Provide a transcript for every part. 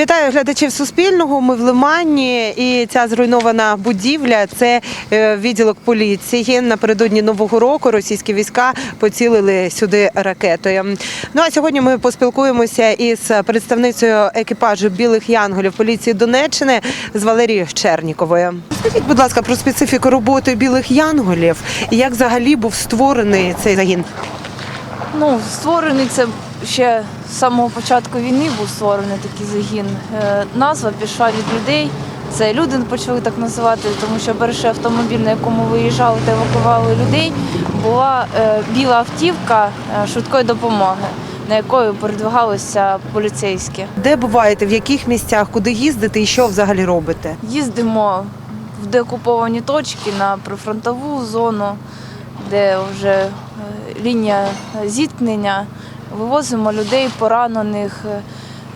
Вітаю глядачів Суспільного. Ми в Лимані, і ця зруйнована будівля це е, відділок поліції. Напередодні нового року російські війська поцілили сюди ракетою. Ну а сьогодні ми поспілкуємося із представницею екіпажу білих янголів поліції Донеччини з Валерією Черніковою. Скажіть, будь ласка, про специфіку роботи білих янголів і як взагалі був створений цей загін. Ну, створений це ще з самого початку війни був створений такий загін. Е, Назва пішла від людей. Це люди почали так називати, тому що перший автомобіль, на якому виїжджали та евакували людей, була е, біла автівка е, швидкої допомоги, на якою передвигалися поліцейські. Де буваєте, в яких місцях, куди їздите і що взагалі робите? Їздимо в деокуповані точки на прифронтову зону, де вже лінія зіткнення. Вивозимо людей поранених.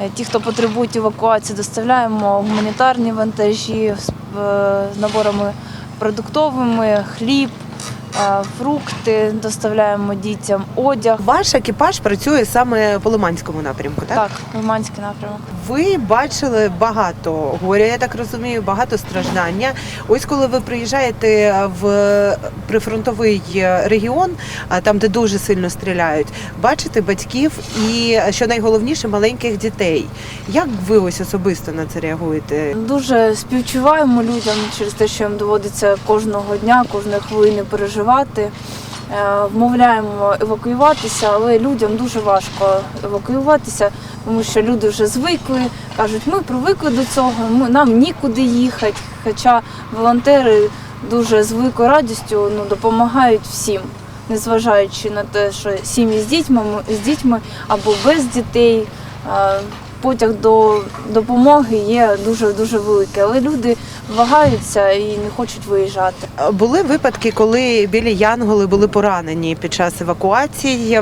е, Ті, хто потребують евакуації, доставляємо гуманітарні вантажі з е, наборами продуктовими, хліб, е, фрукти, доставляємо дітям, одяг. Ваш екіпаж працює саме по Лиманському напрямку, так? Так, Лиманський напрямок. Ви бачили багато горя, я так розумію, багато страждання. Ось коли ви приїжджаєте в прифронтовий регіон, а там, де дуже сильно стріляють, бачите батьків і що найголовніше маленьких дітей. Як ви ось особисто на це реагуєте? Дуже співчуваємо людям через те, що їм доводиться кожного дня, кожної хвилини переживати. Е, Вмовляємо евакуюватися, але людям дуже важко евакуюватися, тому що люди вже звикли, кажуть, ми привикли до цього, ми, нам нікуди їхати. Хоча волонтери дуже з великою радістю ну, допомагають всім, незважаючи на те, що сім'ї з дітьми, з дітьми або без дітей. Потяг до допомоги є дуже дуже великий, але люди вагаються і не хочуть виїжджати. Були випадки, коли білі янголи були поранені під час евакуації.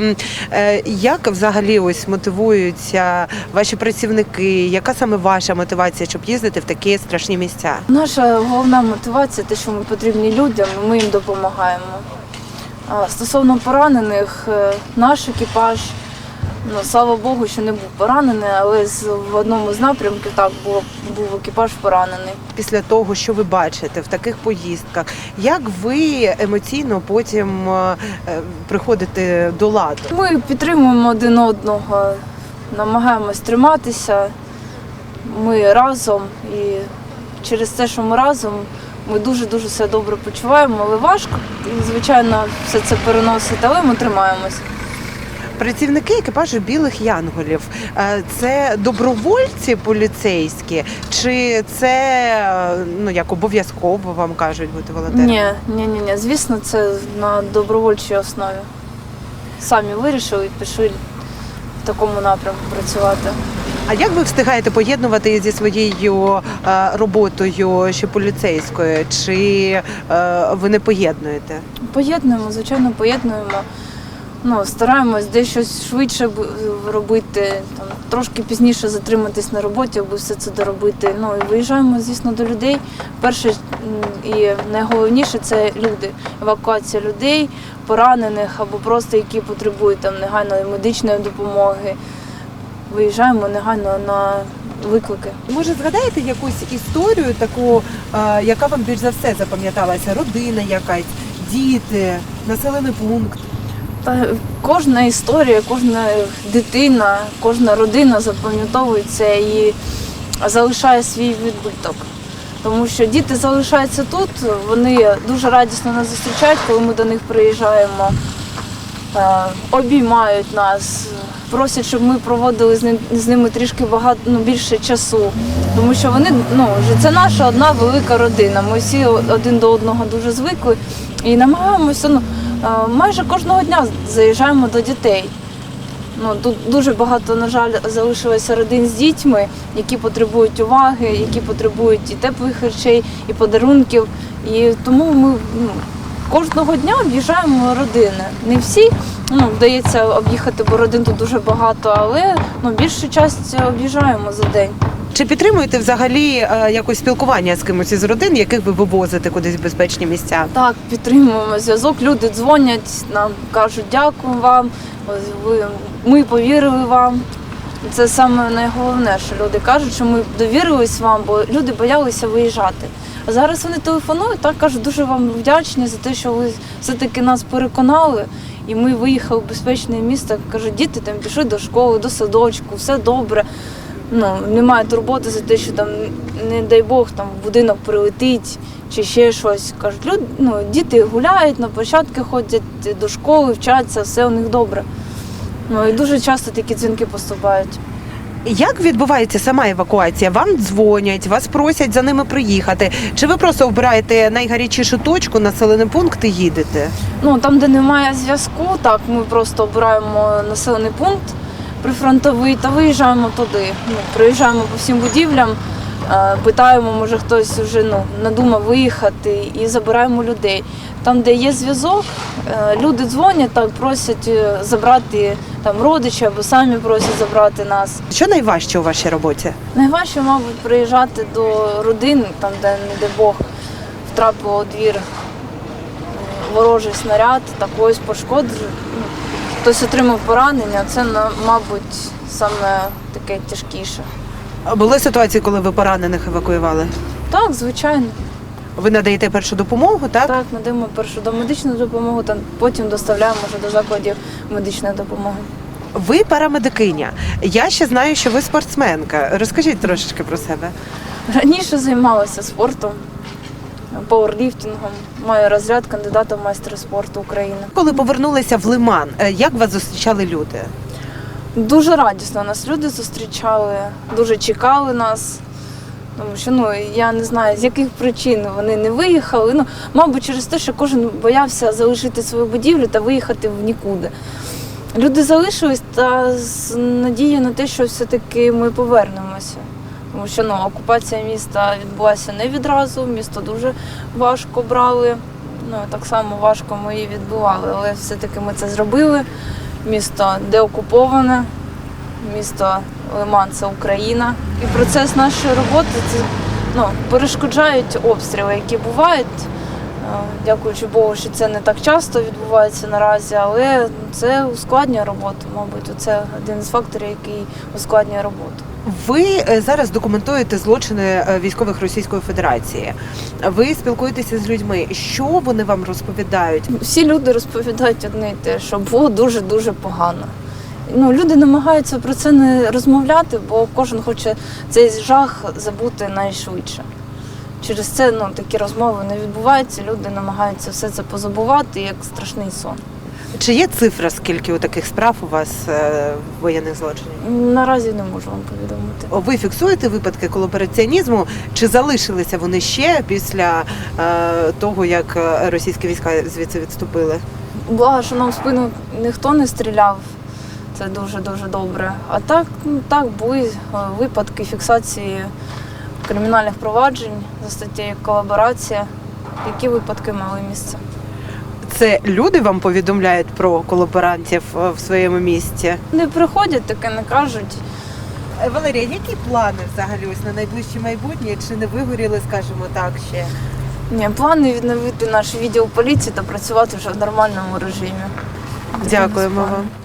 Е, Як взагалі ось мотивуються ваші працівники? Яка саме ваша мотивація, щоб їздити в такі страшні місця? Наша головна мотивація те, що ми потрібні людям, і ми їм допомагаємо. Стосовно поранених, е, наш екіпаж, ну слава Богу, що не був поранений, але в одному з напрямків так було, був екіпаж поранений. Після того, що ви бачите в таких поїздках, як ви емоційно потім е, е, приходите до ладу? Ми підтримуємо один одного, намагаємось триматися. Ми разом і через те, що ми разом, ми дуже-дуже все добре почуваємо, але важко, і, звичайно, все це переносити, але ми тримаємось. Працівники екіпажу білих янголів е, це добровольці поліцейські, чи це е, ну як обов'язково вам кажуть бути волонтером? Ні, ні, ні, ні. Звісно, це на добровольчій основі. Самі вирішили і пішли в такому напрямку працювати. А як ви встигаєте поєднувати зі своєю е, роботою ще поліцейською? Чи е, ви не поєднуєте? Поєднуємо, звичайно, поєднуємо. Ну, стараємось дещо швидше б- робити, там, трошки пізніше затриматись на роботі, аби все це доробити. Ну і виїжджаємо, звісно, до людей. Перше і найголовніше це люди. Евакуація людей, поранених або просто які потребують там негайної медичної допомоги. Виїжджаємо негайно на виклики. Може, згадаєте якусь історію таку, яка вам більш за все запам'яталася? Родина якась, діти, населений пункт. Та кожна історія, кожна дитина, кожна родина запам'ятовується і залишає свій відбиток. Тому що діти залишаються тут, вони дуже радісно нас зустрічають, коли ми до них приїжджаємо, е, обіймають нас, просять, щоб ми проводили з ними трішки багато ну, більше часу. Тому що вони ну, це наша одна велика родина. Ми всі один до одного дуже звикли і намагаємося. Ну, майже кожного дня заїжджаємо до дітей. Ну, тут дуже багато, на жаль, залишилося родин з дітьми, які потребують уваги, які потребують і теплих речей, і подарунків. І тому ми ну, кожного дня об'їжджаємо родини. Не всі ну, вдається об'їхати, бо родин тут дуже багато, але ну, більшу часть об'їжджаємо за день. Чи підтримуєте взагалі е, якось спілкування з кимось із родин, яких ви вивозите кудись в безпечні місця? Так, підтримуємо зв'язок. Люди дзвонять, нам кажуть дякую вам. Ви, ми повірили вам. Це саме найголовне, що люди кажуть, що ми довірились вам, бо люди боялися виїжджати. А зараз вони телефонують, так кажуть, дуже вам вдячні за те, що ви все-таки нас переконали. І ми виїхали в безпечне місто. Кажуть, діти там пішли до школи, до садочку, все добре. Ну, немає турботи за те, що там, не дай Бог, там в будинок прилетить чи ще щось. Кажуть, люд, ну, діти гуляють, на площадки ходять до школи, вчаться, все у них добре. Ну і дуже часто такі дзвінки поступають. Як відбувається сама евакуація? Вам дзвонять, вас просять за ними приїхати? Чи ви просто обираєте найгарячішу точку, населений пункт і їдете? Ну там, де немає зв'язку, так ми просто обираємо населений пункт прифронтовий та виїжджаємо туди. Ну, приїжджаємо по всім будівлям, е, питаємо, може хтось вже ну, надумав виїхати і забираємо людей. Там, де є зв'язок, е, люди дзвонять, так просять е, забрати там родичі або самі просять забрати нас. Що найважче у вашій роботі? Найважче, мабуть, приїжджати до родин, там, де, не дай Бог, втрапило у двір ворожий снаряд, та когось пошкодив. Хтось отримав поранення, це, мабуть, саме таке тяжкіше. А Були ситуації, коли ви поранених евакуювали? Так, звичайно. Ви надаєте першу допомогу, так? Так, надаємо першу домедичну допомогу, та потім доставляємо вже до закладів медичної допомоги. Ви парамедикиня. Я ще знаю, що ви спортсменка. Розкажіть трошечки про себе. Раніше займалася спортом, пауерліфтингом, маю розряд кандидата в майстри спорту України. Коли повернулися в Лиман, е, як вас зустрічали люди? Дуже радісно нас люди зустрічали, дуже чекали нас. Тому що ну я не знаю, з яких причин вони не виїхали. Ну, мабуть, через те, що кожен боявся залишити свою будівлю та виїхати в нікуди. Люди залишились та з надією на те, що все-таки ми повернемося. Тому що ну, окупація міста відбулася не відразу, місто дуже важко брали. Ну, так само важко ми її відбували, але все-таки ми це зробили. Місто деокуповане, місто Лиман це Україна. І процес нашої роботи це ну, перешкоджають обстріли, які бувають. Дякуючи Богу, що це не так часто відбувається наразі, але це ускладнює роботу, мабуть. Це один з факторів, який ускладнює роботу. Ви е, зараз документуєте злочини е, військових Російської Федерації. Ви спілкуєтеся з людьми. Що вони вам розповідають? Всі люди розповідають одне і те, що було дуже-дуже погано. Ну, люди намагаються про це не розмовляти, бо кожен хоче цей жах забути найшвидше. Через це ну, такі розмови не відбуваються, люди намагаються все це позабувати як страшний сон. Чи є цифра, скільки у таких справ у вас е, воєнних злочинів? Наразі не можу вам повідомити. Ви фіксуєте випадки колабораціонізму? Чи залишилися вони ще після е, того, як е, російські війська звідси відступили? Благо, що нам в спину ніхто не стріляв. Це дуже-дуже добре. А так, ну, так були е, випадки фіксації кримінальних проваджень за статтею колаборація. Які випадки мали місце? Це люди вам повідомляють про колаборантів е, в своєму місті? Не приходять, таке не кажуть. Е, Валерія, які плани взагалі ось на найближче майбутнє? Чи не вигоріли, скажімо так, ще? Ні, плани відновити наш відділ поліції та працювати вже в нормальному режимі. Дякуємо вам.